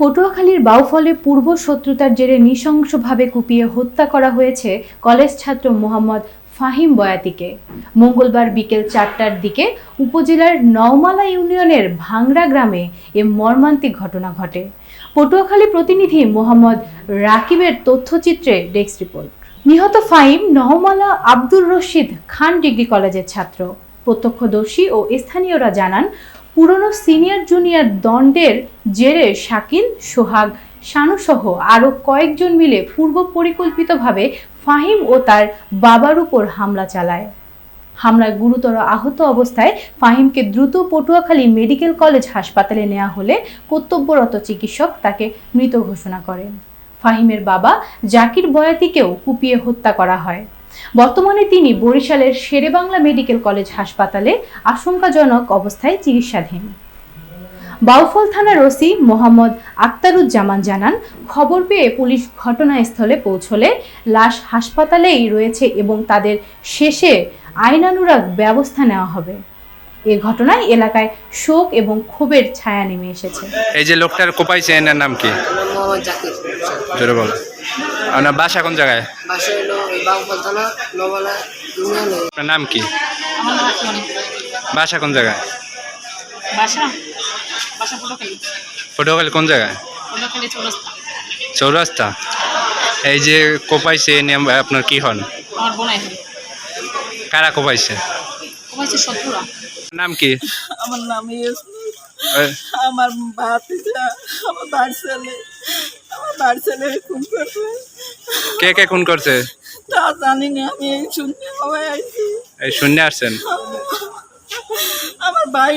পটুয়াখালীর বাউফলে পূর্ব শত্রুতার জেরে নৃশংসভাবে কুপিয়ে হত্যা করা হয়েছে কলেজ ছাত্র মোহাম্মদ ফাহিম বয়াতিকে। মঙ্গলবার বিকেল চারটার দিকে উপজেলার নওমালা ইউনিয়নের ভাংড়া গ্রামে এ মর্মান্তিক ঘটনা ঘটে। পটুয়াখালী প্রতিনিধি মোহাম্মদ রাকিবের তথ্যচিত্রে ডেস্ক রিপোর্ট। নিহত ফাহিম নহমালা আব্দুর রশিদ খান ডিগ্রি কলেজের ছাত্র। প্রত্যক্ষদর্শী ও স্থানীয়রা জানান পুরনো সিনিয়র জুনিয়র দণ্ডের জেরে শাকিল, সোহাগ, শানুসহ আরও কয়েকজন মিলে পূর্ব পরিকল্পিতভাবে ফাহিম ও তার বাবার উপর হামলা চালায়। হামলায় গুরুতর আহত অবস্থায় ফাহিমকে দ্রুত পটুয়াখালী মেডিকেল কলেজ হাসপাতালে নেওয়া হলে কর্তব্যরত চিকিৎসক তাকে মৃত ঘোষণা করেন। ফাহিমের বাবা জাকির বয়াতিকেও কুপিয়ে হত্যা করা হয়। বর্তমানে তিনি বরিশালের শেরেবাংলা মেডিকেল কলেজ হাসপাতালে আশঙ্কাজনক অবস্থায় চিকিৎসাধীন। বাউফল থানার ওসি মোহাম্মদ আক্তারুজ্জামান জানান খবর পেয়ে পুলিশ ঘটনাস্থলে পৌঁছলে লাশ হাসপাতালেই রয়েছে এবং তাদের শেষে আইনানুরাগ ব্যবস্থা নেওয়া হবে। এ ঘটনায় এলাকায় শোক এবং ক্ষোভের ছায়া নেমে এসেছে। এই যে লোকটার কোপাইছে এনার নাম কি? মোহাম্মদ জাকির। জোরে বলো। আপনার বাসা কোন জায়গায়? আপনার নাম কি? আমার নাম আসমনি বাসা কোন জায়গায়? বাসা? বাসা কোন জায়গায়? চৌরাস্তা। চৌরাস্তা। এই যে কোপাইছে আপনার কি হন? আমার বোনাই কারা কোপাইছে? নাম কি? আমার নাম আমার ভাতিজা আমার আমার বাড়ি ছেলে খুন করবে। কে কে খুন করছে? তা জানি না আমি এই শুনতে সবাই আইছি এই শূন্য আসছেন? আমার ভাই